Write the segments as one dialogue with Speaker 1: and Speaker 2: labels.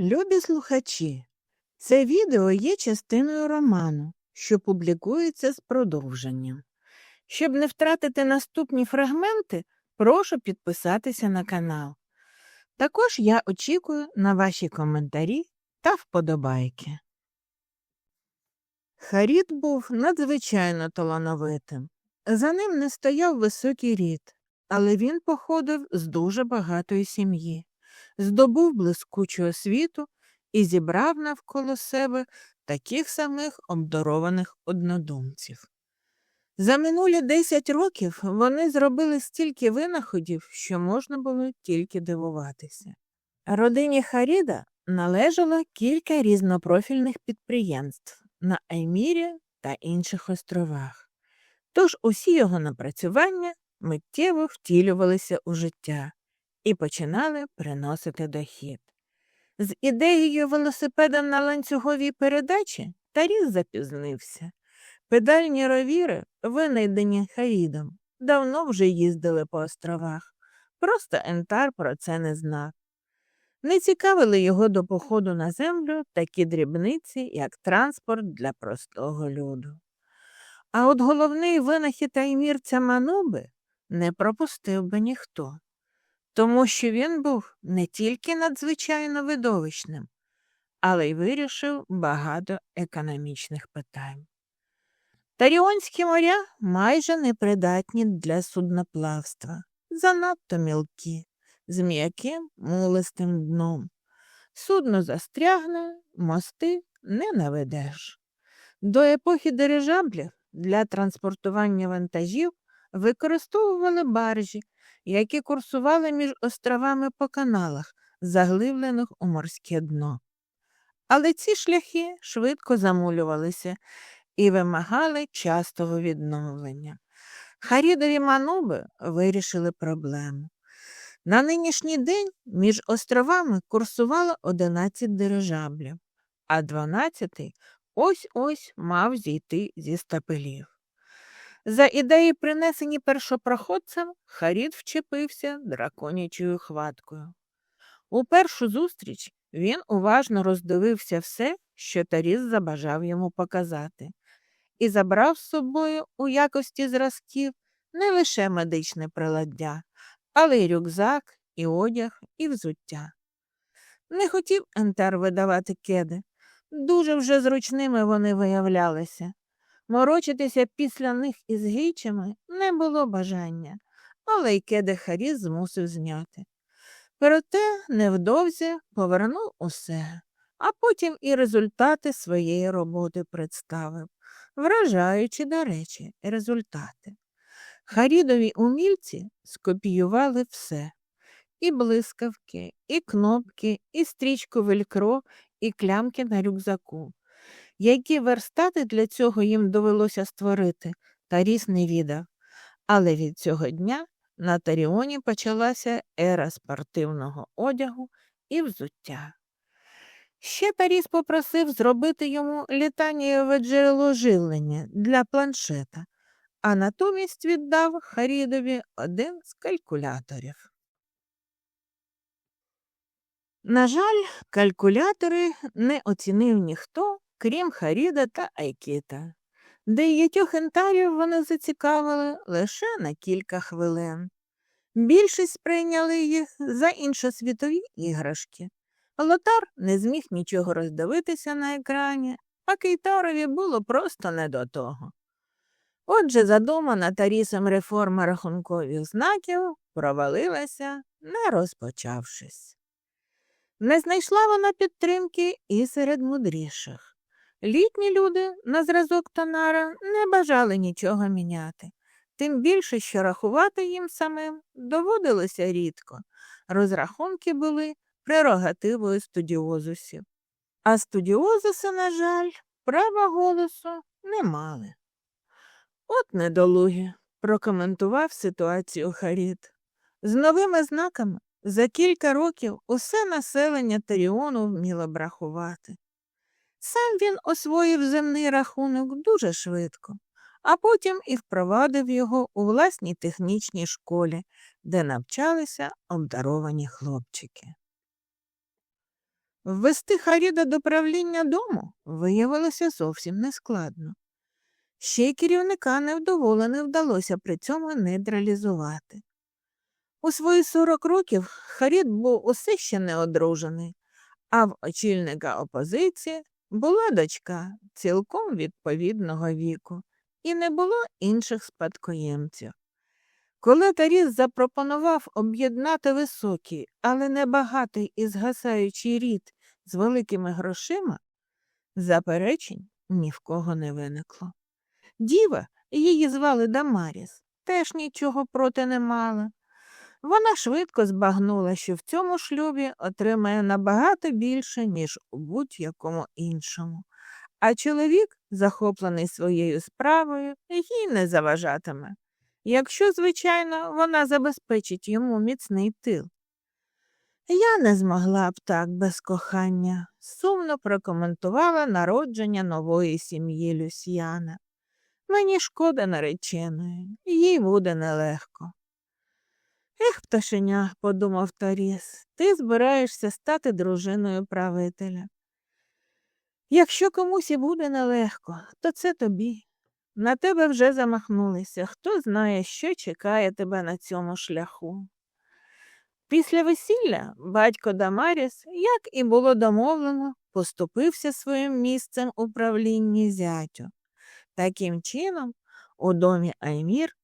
Speaker 1: Любі слухачі, це відео є частиною роману, що публікується з продовженням. Щоб не втратити наступні фрагменти, прошу підписатися на канал. Також я очікую на ваші коментарі та вподобайки. Харід був надзвичайно талановитим. За ним не стояв високий рід, але він походив з дуже багатої сім'ї здобув блискучу освіту і зібрав навколо себе таких самих обдарованих однодумців. За минулі 10 років вони зробили стільки винаходів, що можна було тільки дивуватися. Родині Харіда належало кілька різнопрофільних підприємств на Аймірі та інших островах. Тож усі його напрацювання миттєво втілювалися у життя, і починали приносити дохід. З ідеєю велосипеда на ланцюговій передачі Таріс запізнився. Педальні ровіри, винайдені Харідом, давно вже їздили по островах. Просто Ентар про це не знав. Не цікавили його до походу на землю такі дрібниці, як транспорт для простого люду. А от головний винахід аймірця Мануби не пропустив би ніхто тому що він був не тільки надзвичайно видовищним, але й вирішив багато економічних питань. Таріонські моря майже непридатні для судноплавства, занадто мілкі, з м'яким мулистим дном. Судно застрягне, мости не наведеш. До епохи дирижаблів для транспортування вантажів використовували баржі, які курсували між островами по каналах, заглиблених у морське дно. Але ці шляхи швидко замулювалися і вимагали частого відновлення. Харідові мануби вирішили проблему. На нинішній день між островами курсувало 11 дирижаблів, а 12-й ось ось мав зійти зі стапелів. За ідеї, принесені першопроходцем, Харід вчепився драконячою хваткою. У першу зустріч він уважно роздивився все, що Таріс забажав йому показати, і забрав з собою у якості зразків не лише медичне приладдя, але й рюкзак, і одяг, і взуття. Не хотів Ентер видавати кеди. Дуже вже зручними вони виявлялися. Морочитися після них із гейчами не було бажання, але й Харіс змусив зняти. Проте невдовзі повернув усе, а потім і результати своєї роботи представив, вражаючи, до речі, результати. Харідові умільці скопіювали все і блискавки, і кнопки, і стрічку велькро, і клямки на рюкзаку. Які верстати для цього їм довелося створити, Таріс не відав. Але від цього дня на Таріоні почалася ера спортивного одягу і взуття. Ще Таріс попросив зробити йому літанієве джерело живлення для планшета, а натомість віддав Харідові один з калькуляторів. На жаль, калькулятори не оцінив ніхто, крім Харіда та Айкіта. Деяких ентарів вони зацікавили лише на кілька хвилин. Більшість сприйняли їх за іншосвітові іграшки. Лотар не зміг нічого роздивитися на екрані, а Кейтарові було просто не до того. Отже, задумана Тарісом реформа рахункових знаків провалилася, не розпочавшись. Не знайшла вона підтримки і серед мудріших. Літні люди на зразок Танара не бажали нічого міняти, тим більше, що рахувати їм самим доводилося рідко. Розрахунки були прерогативою студіозусів. А студіозуси, на жаль, права голосу не мали. От недолугі, прокоментував ситуацію Харід. З новими знаками за кілька років усе населення Таріону вміло брахувати. Сам він освоїв земний рахунок дуже швидко, а потім і впровадив його у власній технічній школі, де навчалися обдаровані хлопчики. Ввести Харіда до правління дому виявилося зовсім нескладно. Ще й керівника невдоволене вдалося при цьому нейтралізувати. У свої 40 років Харід був усе ще не одружений, а в очільника опозиції була дочка цілком відповідного віку, і не було інших спадкоємців. Коли Таріс запропонував об'єднати високий, але небагатий і згасаючий рід з великими грошима, заперечень ні в кого не виникло. Діва, її звали Дамаріс, теж нічого проти не мала. Вона швидко збагнула, що в цьому шлюбі отримає набагато більше, ніж у будь-якому іншому. А чоловік, захоплений своєю справою, їй не заважатиме. Якщо, звичайно, вона забезпечить йому міцний тил. Я не змогла б так без кохання, сумно прокоментувала народження нової сім'ї Люсьяна. Мені шкода нареченої, їй буде нелегко. Ех, пташеня, подумав Таріс, ти збираєшся стати дружиною правителя. Якщо комусь і буде нелегко, то це тобі. На тебе вже замахнулися. Хто знає, що чекає тебе на цьому шляху. Після весілля батько Дамаріс, як і було домовлено, поступився своїм місцем у правлінні зятю. Таким чином, у домі Аймір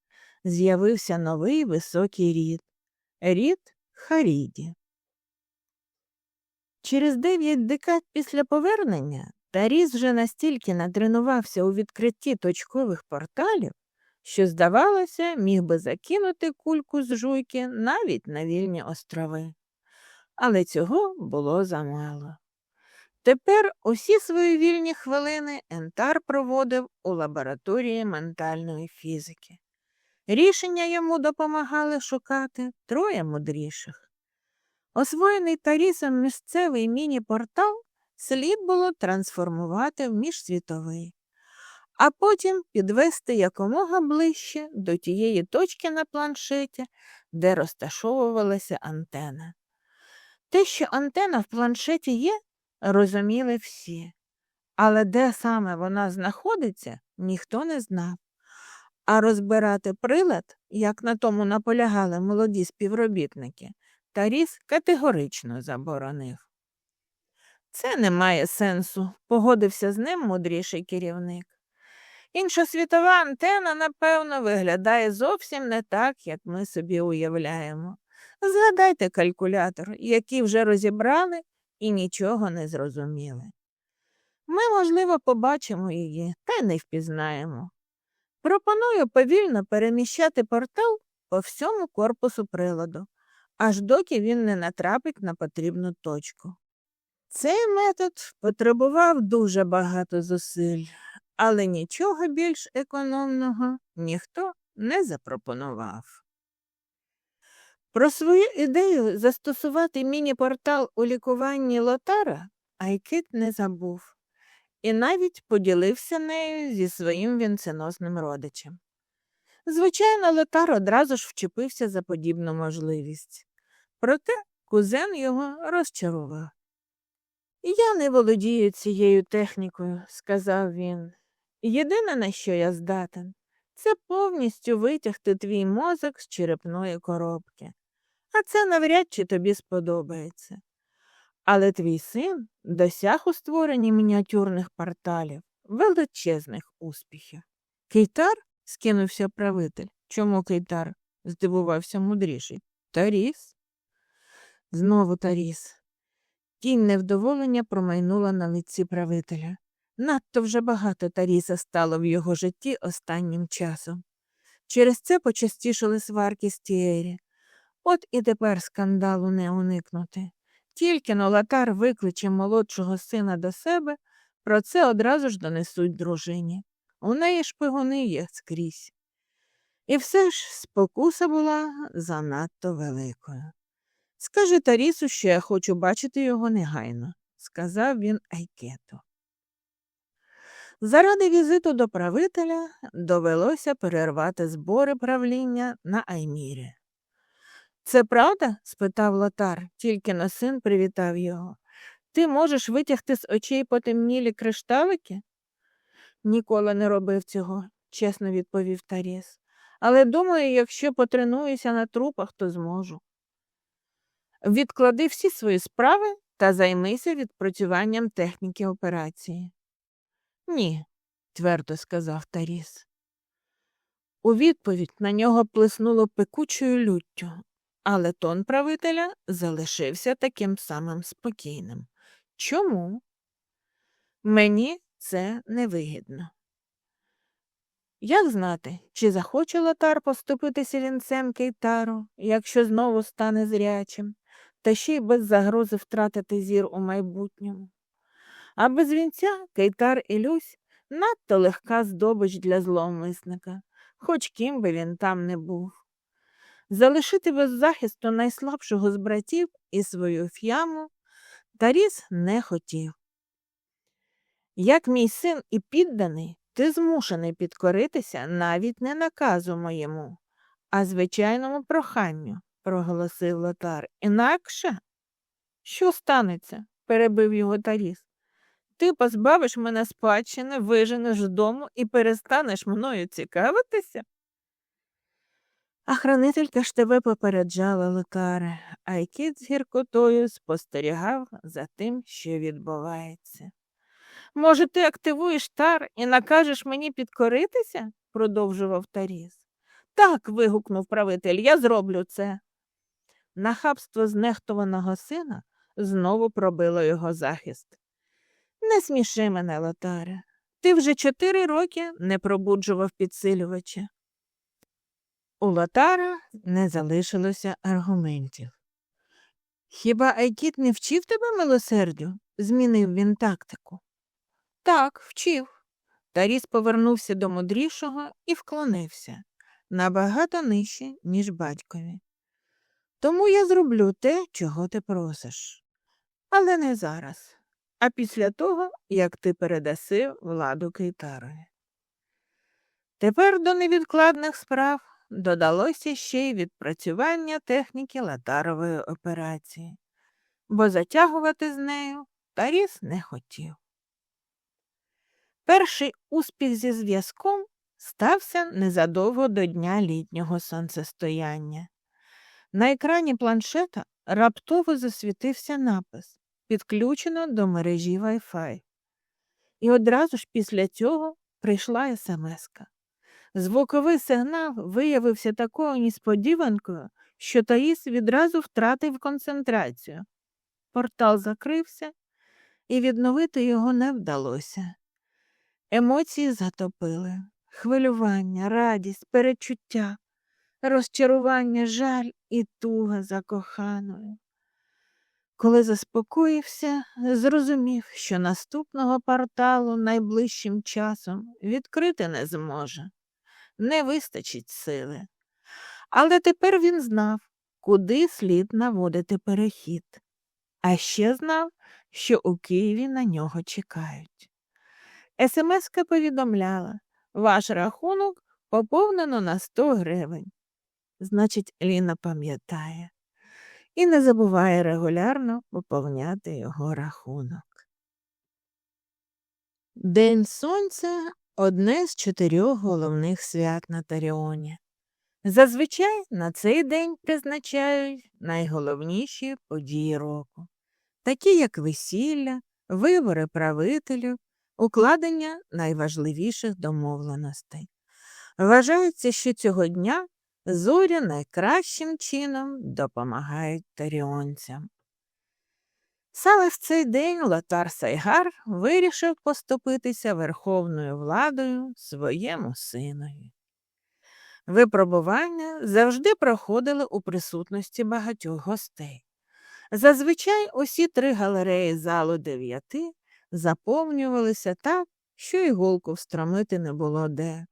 Speaker 1: з'явився новий високий рід рід Харіді. Через дев'ять декад після повернення Таріс вже настільки натренувався у відкритті точкових порталів, що, здавалося, міг би закинути кульку з жуйки навіть на вільні острови. Але цього було замало. Тепер усі свої вільні хвилини Ентар проводив у лабораторії ментальної фізики. Рішення йому допомагали шукати троє мудріших. Освоєний Тарісом місцевий міні-портал слід було трансформувати в міжсвітовий, а потім підвести якомога ближче до тієї точки на планшеті, де розташовувалася антена. Те, що антена в планшеті є, розуміли всі, але де саме вона знаходиться, ніхто не знав. А розбирати прилад, як на тому наполягали молоді співробітники, Таріс категорично заборонив. Це не має сенсу, погодився з ним мудріший керівник. Іншосвітова антена, напевно, виглядає зовсім не так, як ми собі уявляємо. Згадайте калькулятор, який вже розібрали і нічого не зрозуміли. Ми, можливо, побачимо її, та й не впізнаємо. Пропоную повільно переміщати портал по всьому корпусу приладу, аж доки він не натрапить на потрібну точку. Цей метод потребував дуже багато зусиль, але нічого більш економного ніхто не запропонував. Про свою ідею застосувати міні-портал у лікуванні Лотара Айкит не забув і навіть поділився нею зі своїм вінценосним родичем. Звичайно, Лотар одразу ж вчепився за подібну можливість, проте кузен його розчарував. Я не володію цією технікою, сказав він. Єдине, на що я здатен, це повністю витягти твій мозок з черепної коробки, а це навряд чи тобі сподобається. Але твій син досяг у створенні мініатюрних порталів, величезних успіхів. Кейтар? скинувся правитель. Чому Кейтар? здивувався мудріший. Таріс? Знову Таріс. Тінь невдоволення промайнула на лиці правителя. Надто вже багато Таріса стало в його житті останнім часом. Через це почастішили сварки з Тієрі. От і тепер скандалу не уникнути. Тільки Нолатар викличе молодшого сина до себе, про це одразу ж донесуть дружині. У неї шпигуни є скрізь. І все ж спокуса була занадто великою. Скажи Тарісу, що я хочу бачити його негайно, сказав він Айкету. Заради візиту до правителя довелося перервати збори правління на Аймірі. Це правда? спитав Лотар, тільки на син привітав його. Ти можеш витягти з очей потемнілі кришталики? Ніколи не робив цього, чесно відповів Таріс. Але думаю, якщо потренуюся на трупах, то зможу. Відклади всі свої справи та займися відпрацюванням техніки операції. Ні, твердо сказав Таріс. У відповідь на нього плеснуло пекучою люттю, але тон правителя залишився таким самим спокійним. Чому? Мені це невигідно. Як знати, чи захоче Лотар поступитися лінцем Кейтару, якщо знову стане зрячим, та ще й без загрози втратити зір у майбутньому? А без вінця Кейтар і Люсь надто легка здобич для зловмисника, хоч ким би він там не був. Залишити без захисту найслабшого з братів і свою ф'яму Таріс не хотів. Як мій син і підданий, ти змушений підкоритися навіть не наказу моєму, а звичайному проханню, проголосив Лотар. Інакше? Що станеться? перебив його Таріс. Ти позбавиш мене спадщини, виженеш з дому і перестанеш мною цікавитися? А хранителька ж тебе попереджала, Лотаре, а й кіт з гіркотою спостерігав за тим, що відбувається. Може, ти активуєш тар і накажеш мені підкоритися? продовжував Таріс. Так. вигукнув правитель, я зроблю це. Нахабство знехтованого сина знову пробило його захист. Не сміши мене, Лотаре. Ти вже чотири роки не пробуджував підсилювача. У Лотара не залишилося аргументів. Хіба Айкіт не вчив тебе милосердю? змінив він тактику. Так, вчив. Таріс повернувся до мудрішого і вклонився набагато нижче, ніж батькові. Тому я зроблю те, чого ти просиш. Але не зараз, а після того, як ти передаси владу Кейтарові. Тепер до невідкладних справ додалося ще й відпрацювання техніки латарової операції, бо затягувати з нею Таріс не хотів. Перший успіх зі зв'язком стався незадовго до дня літнього сонцестояння. На екрані планшета раптово засвітився напис Підключено до мережі Wi-Fi. І одразу ж після цього прийшла смска. Звуковий сигнал виявився такою несподіванкою, що Таїс відразу втратив концентрацію. Портал закрився, і відновити його не вдалося. Емоції затопили хвилювання, радість, перечуття, розчарування, жаль і туга за коханою. Коли заспокоївся, зрозумів, що наступного порталу найближчим часом відкрити не зможе, не вистачить сили. Але тепер він знав, куди слід наводити перехід, а ще знав, що у Києві на нього чекають. СМСка повідомляла, ваш рахунок поповнено на 100 гривень. Значить, Ліна пам'ятає і не забуває регулярно поповняти його рахунок. День сонця одне з чотирьох головних свят на Таріоні. Зазвичай на цей день призначають найголовніші події року, такі як весілля, вибори правителів, укладення найважливіших домовленостей. Вважається, що цього дня зорі найкращим чином допомагають таріонцям. Саме в цей день Лотар Сайгар вирішив поступитися верховною владою своєму синові. Випробування завжди проходили у присутності багатьох гостей. Зазвичай усі три галереї залу дев'яти заповнювалися так, що іголку встромити не було де.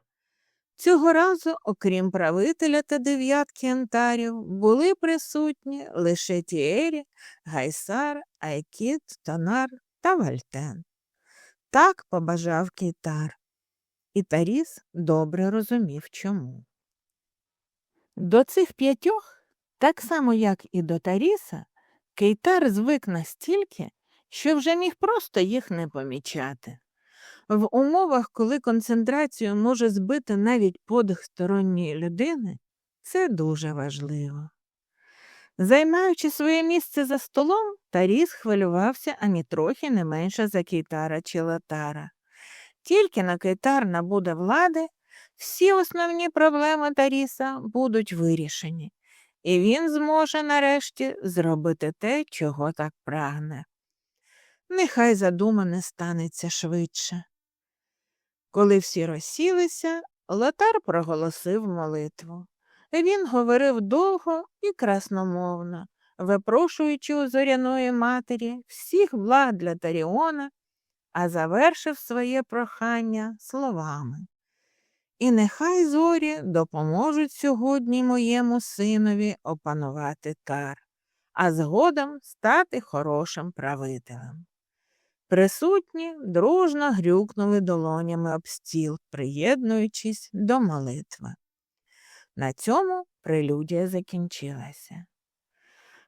Speaker 1: Цього разу, окрім правителя та дев'ятки антарів, були присутні лише Тіері, Гайсар, Айкіт, Тонар та Вальтен. Так побажав Кейтар, і Таріс добре розумів чому. До цих п'ятьох, так само як і до Таріса, Кейтар звик настільки, що вже міг просто їх не помічати. В умовах, коли концентрацію може збити навіть подих сторонньої людини, це дуже важливо. Займаючи своє місце за столом, Таріс хвилювався ані трохи не менше за Кейтара чи Латара. Тільки на Кейтар набуде влади, всі основні проблеми Таріса будуть вирішені, і він зможе нарешті зробити те, чого так прагне. Нехай задумане станеться швидше. Коли всі розсілися, Лотар проголосив молитву. Він говорив довго і красномовно, випрошуючи у зоряної матері всіх благ для Таріона, а завершив своє прохання словами. І нехай зорі допоможуть сьогодні моєму синові опанувати тар, а згодом стати хорошим правителем. Присутні дружно грюкнули долонями об стіл, приєднуючись до молитви. На цьому прелюдія закінчилася.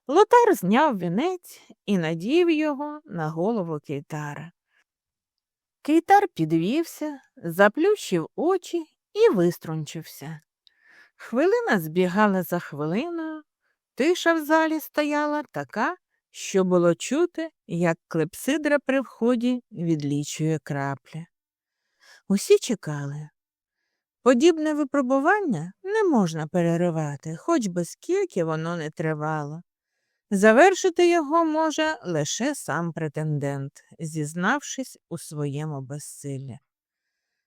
Speaker 1: Лотар зняв вінець і надів його на голову Кейтара. Кейтар підвівся, заплющив очі і виструнчився. Хвилина збігала за хвилиною, тиша в залі стояла така, що було чути, як клепсидра при вході відлічує краплі. Усі чекали. Подібне випробування не можна переривати, хоч би скільки воно не тривало. Завершити його може лише сам претендент, зізнавшись у своєму безсиллі.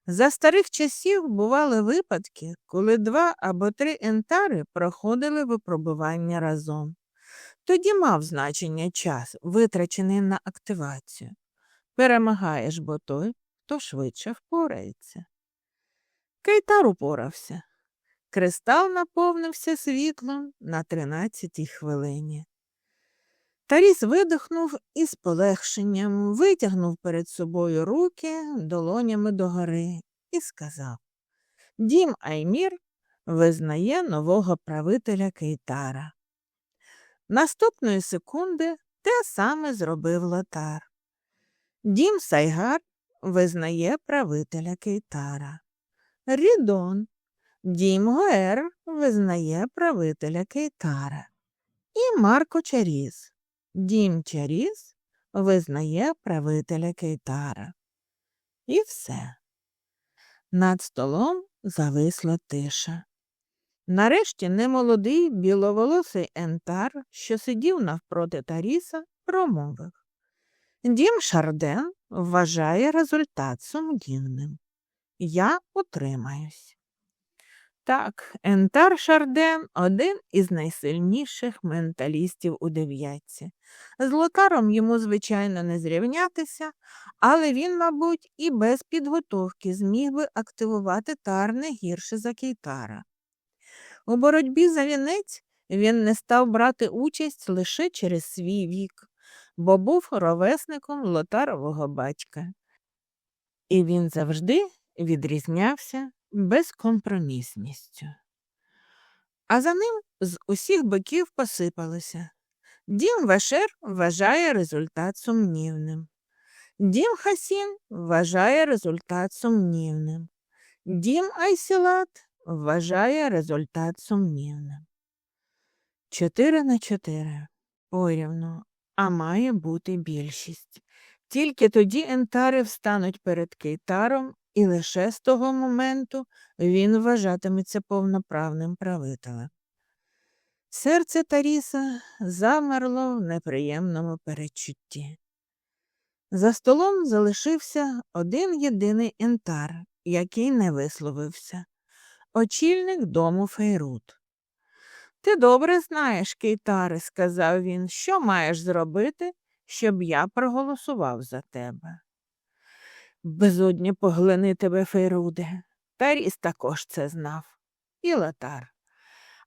Speaker 1: За старих часів бували випадки, коли два або три ентари проходили випробування разом. Тоді мав значення час, витрачений на активацію. Перемагаєш бо той, хто швидше впорається. Кейтар упорався. Кристал наповнився світлом на тринадцятій хвилині. Таріс видихнув із полегшенням, витягнув перед собою руки долонями догори і сказав Дім Аймір визнає нового правителя Кейтара. Наступної секунди те саме зробив Лотар. Дім Сайгар визнає правителя Кейтара. Рідон, дім Гоер визнає правителя Кейтара. І Марко Чаріз. Дім Чаріз визнає правителя Кейтара. І все. Над столом зависла тиша. Нарешті немолодий біловолосий ентар, що сидів навпроти Таріса, промовив Дім Шарден вважає результат сумнівним. Я утримаюсь. Так, Ентар Шарден один із найсильніших менталістів у дев'ятці. З лотаром йому, звичайно, не зрівнятися, але він, мабуть, і без підготовки зміг би активувати тар не гірше за Кейтара. У боротьбі за вінець він не став брати участь лише через свій вік, бо був ровесником лотарового батька. І він завжди відрізнявся безкомпромісністю. А за ним з усіх боків посипалося. Дім Вашер вважає результат сумнівним. Дім Хасін вважає результат сумнівним. Дім Айсілат вважає результат сумнівним. Чотири на чотири порівну, а має бути більшість. Тільки тоді ентари встануть перед Кейтаром, і лише з того моменту він вважатиметься повноправним правителем. Серце Таріса замерло в неприємному передчутті. За столом залишився один єдиний ентар, який не висловився очільник дому Фейрут. Ти добре знаєш, Кейтаре, сказав він, що маєш зробити, щоб я проголосував за тебе. Безодні поглини тебе, Фейруде. Таріс також це знав. І Латар.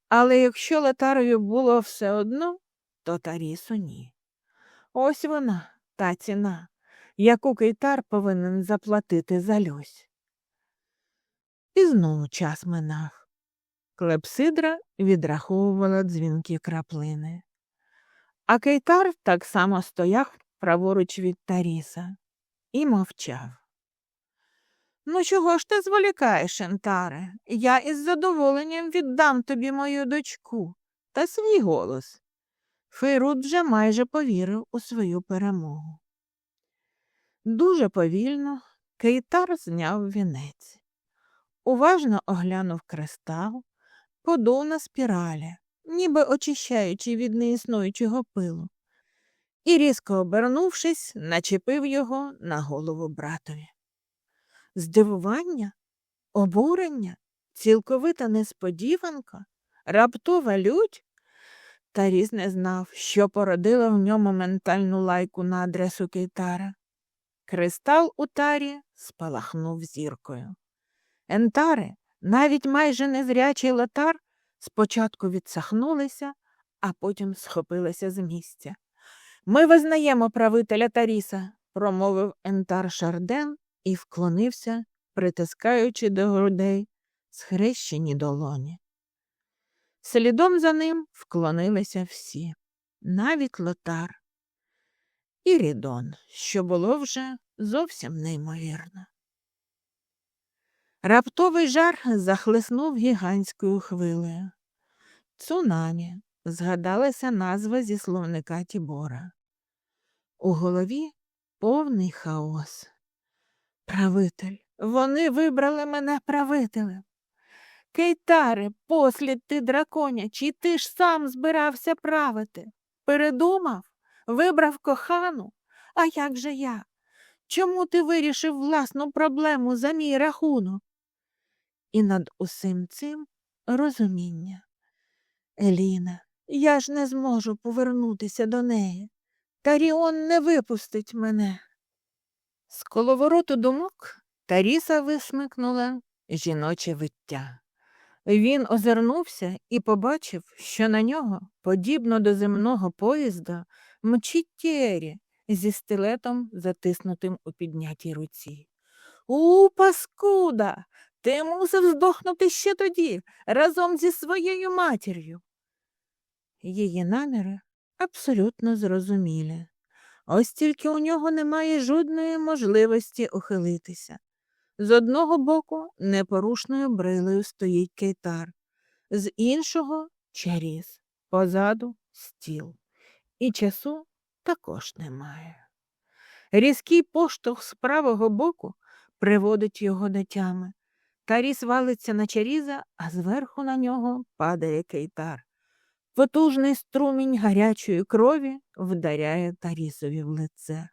Speaker 1: Але якщо Латарові було все одно, то Тарісу ні. Ось вона, та ціна, яку Кейтар повинен заплатити за льось. І знову час минав. Клепсидра відраховувала дзвінки краплини. А Кейтар так само стояв праворуч від Таріса, і мовчав. Ну, чого ж ти зволікаєш, Ентаре? Я із задоволенням віддам тобі мою дочку та свій голос. Фейрут вже майже повірив у свою перемогу. Дуже повільно Кейтар зняв вінець. Уважно оглянув кристал, подув на спіралі, ніби очищаючи від неіснуючого пилу, і, різко обернувшись, начепив його на голову братові. Здивування, обурення, цілковита несподіванка, раптова лють. Таріс не знав, що породило в ньому ментальну лайку на адресу Кейтара. Кристал у тарі спалахнув зіркою. Ентари, навіть майже незрячий лотар, спочатку відсахнулися, а потім схопилися з місця. Ми визнаємо правителя Таріса, промовив Ентар Шарден і вклонився, притискаючи до грудей схрещені долоні. Слідом за ним вклонилися всі, навіть лотар і Рідон, що було вже зовсім неймовірно. Раптовий жар захлеснув гігантською хвилею. Цунамі згадалася назва зі словника Тібора. У голові повний хаос. Правитель, вони вибрали мене правителем. Кейтаре, послід ти драконячий, ти ж сам збирався правити. Передумав, вибрав кохану. А як же я? Чому ти вирішив власну проблему за мій рахунок? І над усім цим розуміння. Еліна, я ж не зможу повернутися до неї. Таріон не випустить мене. З коловороту думок Таріса висмикнула жіноче виття. Він озирнувся і побачив, що на нього, подібно до земного поїзда, мчить Тєрі зі стилетом, затиснутим у піднятій руці. У, паскуда! Ти мусив здохнути ще тоді, разом зі своєю матір'ю. Її наміри абсолютно зрозумілі. Ось тільки у нього немає жодної можливості ухилитися. З одного боку непорушною брилею стоїть кейтар, з іншого чаріс, позаду стіл. І часу також немає. Різкий поштовх з правого боку приводить його до тями. Таріс валиться на чаріза, а зверху на нього падає кейтар. Потужний струмінь гарячої крові вдаряє Тарісові в лице.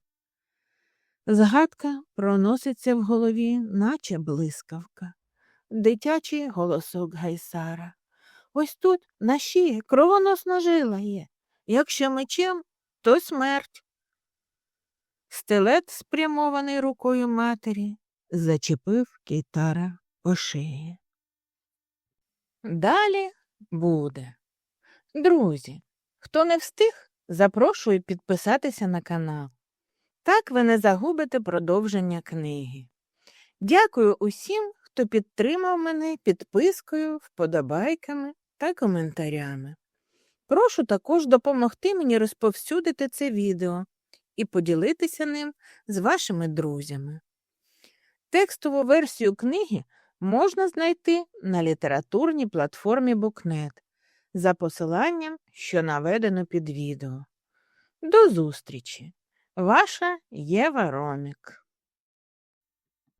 Speaker 1: Згадка проноситься в голові, наче блискавка. Дитячий голосок гайсара. Ось тут на шиї кровоносна жила є. Якщо мечем, то смерть. Стилет, спрямований рукою матері, зачепив кітара по шиї. Далі буде. Друзі, хто не встиг, запрошую підписатися на канал. Так ви не загубите продовження книги. Дякую усім, хто підтримав мене підпискою, вподобайками та коментарями. Прошу також допомогти мені розповсюдити це відео і поділитися ним з вашими друзями. Текстову версію книги можна знайти на літературній платформі Букнет за посиланням, що наведено під відео. До зустрічі! Ваша Єва Ромік